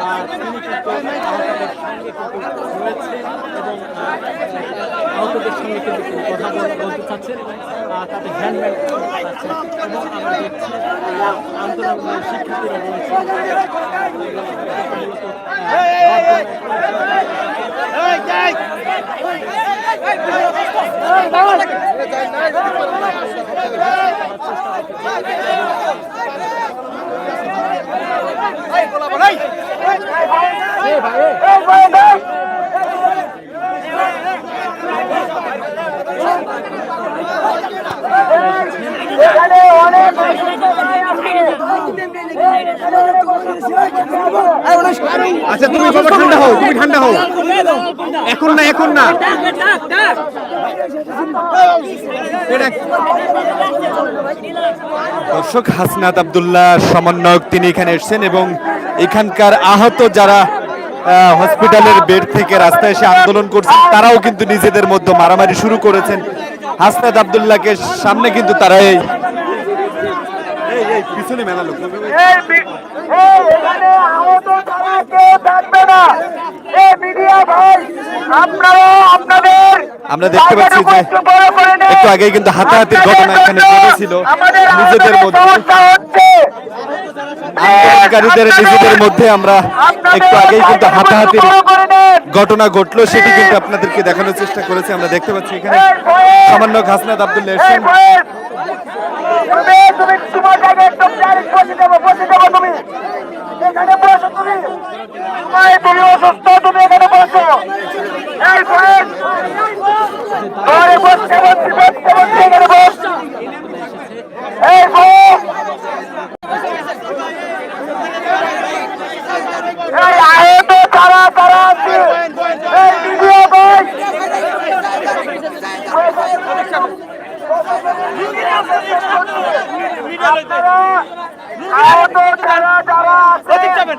আহ, তিনি কিন্তু আহতদের সঙ্গে কিন্তু রয়েছে এবং আহতদের সঙ্গে কিন্তু কথা বলতে চাচ্ছেন এবং তাদের হ্যান্ডব্যাগ চাচ্ছেন এবং আমরা দেখছি আন্দোলনের শিক্ষার্থীরা রয়েছে মূলত, আচ্ছা তুমি বাবা ঠান্ডা হও, তুমি ঠান্ডা হও। এখন না এখন না। দর্শক হাসনাত আবদুল্লাহ সমন্বয়ক তিনি এখানে এসেছেন এবং এখানকার আহত যারা হসপিটালের বেড থেকে রাস্তায় এসে আন্দোলন করছেন তারাও কিন্তু নিজেদের মধ্যে মারামারি শুরু করেছেন। হাসনাত আবদুল্লাহকে সামনে কিন্তু তারা এই আপনারা আমরা দেখতে পাচ্ছি যে একটু আগেই কিন্তু হাতাহাতির ঘটনা এখানে ঘটেছিল। নিজেদের মধ্যে আন্দোলনকারীদের নিজেদের মধ্যে আমরা একটু আগেই কিন্তু হাতাহাতির ঘটনা ঘটলো সেটি কিন্তু আপনাদেরকে দেখানোর চেষ্টা করেছি। আমরা দেখতে পাচ্ছি এখানে সামান্য হাসনাত আব্দুল্লাহ এই তুমি তুমি তোমার জায়গায় একদম ডাইরেক্ট বসে যাব বসে যাব তুমি। এখানে বসো তুমি। তুমি অসুস্থ তুমি এখানে বসো। এই ভয়েস, ঘরে বসতে বসতে বসতে বসতে এখানে বস। এই বস। এই আহত তারা তারা আছে। এই ভিডিও বস। আপনারা যারা আছে। দিন।